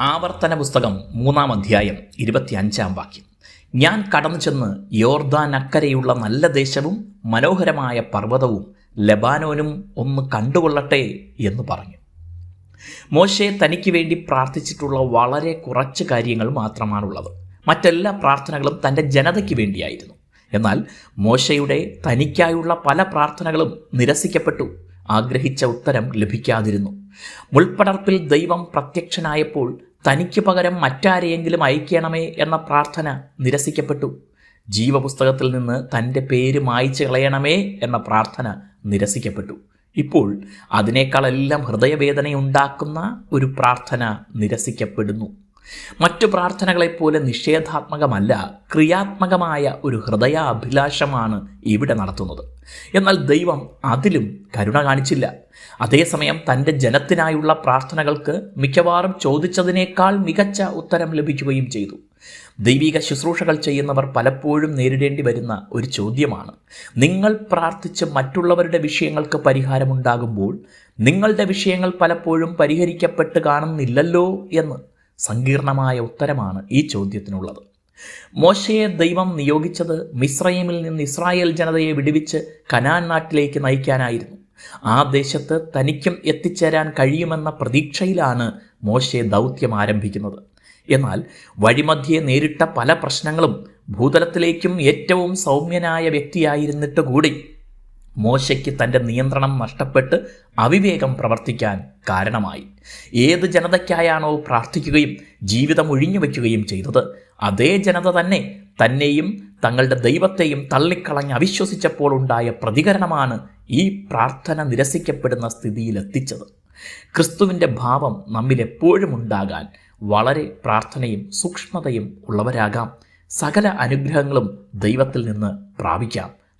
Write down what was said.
ആവർത്തന പുസ്തകം മൂന്നാം അധ്യായം ഇരുപത്തിയഞ്ചാം വാക്യം. ഞാൻ കടന്നു ചെന്ന് യോർദാൻ അക്കരയുള്ള നല്ല ദേശവും മനോഹരമായ പർവതവും ലബാനോനും ഒന്ന് കണ്ടുകൊള്ളട്ടെ എന്ന് പറഞ്ഞു. മോശെ തനിക്ക് വേണ്ടി പ്രാർത്ഥിച്ചിട്ടുള്ള വളരെ കുറച്ച് കാര്യങ്ങൾ മാത്രമാണുള്ളത്. മറ്റെല്ലാ പ്രാർത്ഥനകളും തന്റെ ജനതയ്ക്ക് വേണ്ടിയായിരുന്നു. എന്നാൽ മോശയുടെ തനിക്കായുള്ള പല പ്രാർത്ഥനകളും നിരസിക്കപ്പെട്ടു. ആഗ്രഹിച്ച ഉത്തരം ലഭിക്കാതിരുന്നു. മുൾപ്പടർപ്പിൽ ദൈവം പ്രത്യക്ഷനായപ്പോൾ തനിക്ക് പകരം മറ്റാരെയെങ്കിലും അയക്കണമേ എന്ന പ്രാർത്ഥന നിരസിക്കപ്പെട്ടു. ജീവപുസ്തകത്തിൽ നിന്ന് തന്റെ പേര് മായ്ച്ചു കളയണമേ എന്ന പ്രാർത്ഥന നിരസിക്കപ്പെട്ടു. ഇപ്പോൾ അതിനേക്കാളെല്ലാം ഹൃദയവേദനയുണ്ടാക്കുന്ന ഒരു പ്രാർത്ഥന നിരസിക്കപ്പെടുന്നു. മറ്റു പ്രാർത്ഥനകളെപ്പോലെ നിഷേധാത്മകമല്ല ക്രിയാത്മകമായ ഒരു ഹൃദയാഭിലാഷമാണ് ഇവിടെ നടത്തുന്നത്. എന്നാൽ ദൈവം അതിലും കരുണ കാണിച്ചില്ല. അതേസമയം തന്റെ ജനത്തിനായുള്ള പ്രാർത്ഥനകൾക്ക് മിക്കവാറും ചോദിച്ചതിനേക്കാൾ മികച്ച ഉത്തരം ലഭിക്കുകയും ചെയ്തു. ദൈവിക ശുശ്രൂഷകൾ ചെയ്യുന്നവർ പലപ്പോഴും നേരിടേണ്ടി വരുന്ന ഒരു ചോദ്യമാണ്. നിങ്ങൾ പ്രാർത്ഥിച്ച് മറ്റുള്ളവരുടെ വിഷയങ്ങൾക്ക് പരിഹാരമുണ്ടാകുമ്പോൾ നിങ്ങളുടെ വിഷയങ്ങൾ പലപ്പോഴും പരിഹരിക്കപ്പെട്ട് കാണുന്നില്ലല്ലോ എന്ന്. സങ്കീർണമായ ഉത്തരമാണ് ഈ ചോദ്യത്തിനുള്ളത്. മോശയെ ദൈവം നിയോഗിച്ചത് മിസ്രൈമിൽ നിന്ന് ഇസ്രായേൽ ജനതയെ വിടുവിച്ച് കനാൻ നാട്ടിലേക്ക് നയിക്കാനായിരുന്നു. ആ ദേശത്ത് തനിക്കും എത്തിച്ചേരാൻ കഴിയുമെന്ന പ്രതീക്ഷയിലാണ് മോശെ ദൗത്യം ആരംഭിക്കുന്നത്. എന്നാൽ വഴിമധ്യേ നേരിട്ട പല പ്രശ്നങ്ങളും ഭൂതലത്തിലേക്കും ഏറ്റവും സൗമ്യനായ വ്യക്തിയായിരുന്നിട്ട് കൂടി മോശയ്ക്ക് തന്റെ നിയന്ത്രണം നഷ്ടപ്പെട്ട് അവിവേകം പ്രവർത്തിക്കാൻ കാരണമായി. ഏത് ജനതയ്ക്കായാണോ പ്രാർത്ഥിക്കുകയും ജീവിതം ഒഴിഞ്ഞു വയ്ക്കുകയും ചെയ്തത് അതേ ജനത തന്നെ തന്നെയും തങ്ങളുടെ ദൈവത്തെയും തള്ളിക്കളഞ്ഞ് അവിശ്വസിച്ചപ്പോൾ ഉണ്ടായ പ്രതികരണമാണ് ഈ പ്രാർത്ഥന നിരസിക്കപ്പെടുന്ന സ്ഥിതിയിലെത്തിച്ചത്. ക്രിസ്തുവിന്റെ ഭാവം നമ്മിൽ എപ്പോഴും ഉണ്ടാകാൻ വളരെ പ്രാർത്ഥനയും സൂക്ഷ്മതയും ഉള്ളവരാകാം. സകല അനുഗ്രഹങ്ങളും ദൈവത്തിൽ നിന്ന് പ്രാപിക്കാം.